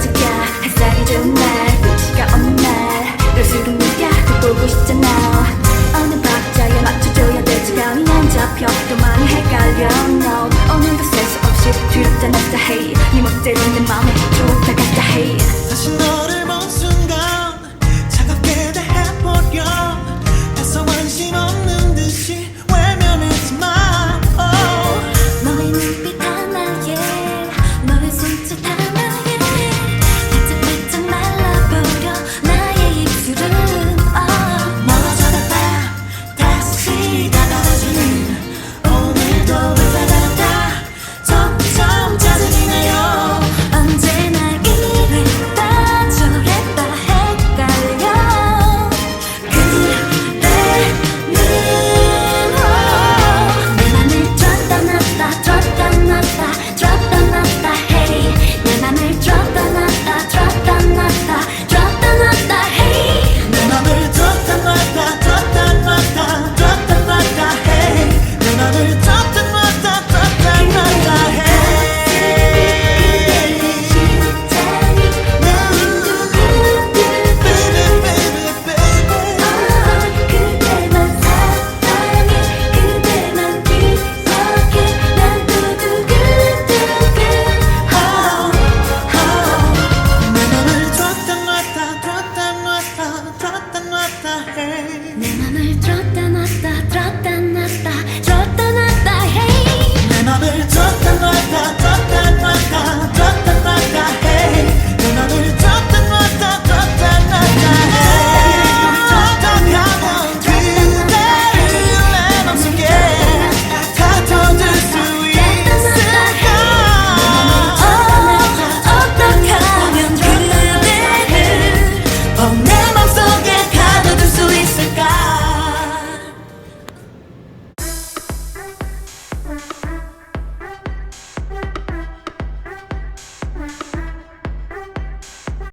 꺼질까? 햇살이 좋은 날 눈치가 없는 날. 놀수록 네가 또 보고 싶잖아. 어느 박자에 맞춰줘야 될 지감이 난 잡혀. 또 많이 헷갈려 No 오늘도 셀 수 없이 뒤롭다 났다 Hey. 네 멋대로 내 맘에 좋다 갔다 Hey. 다시 너를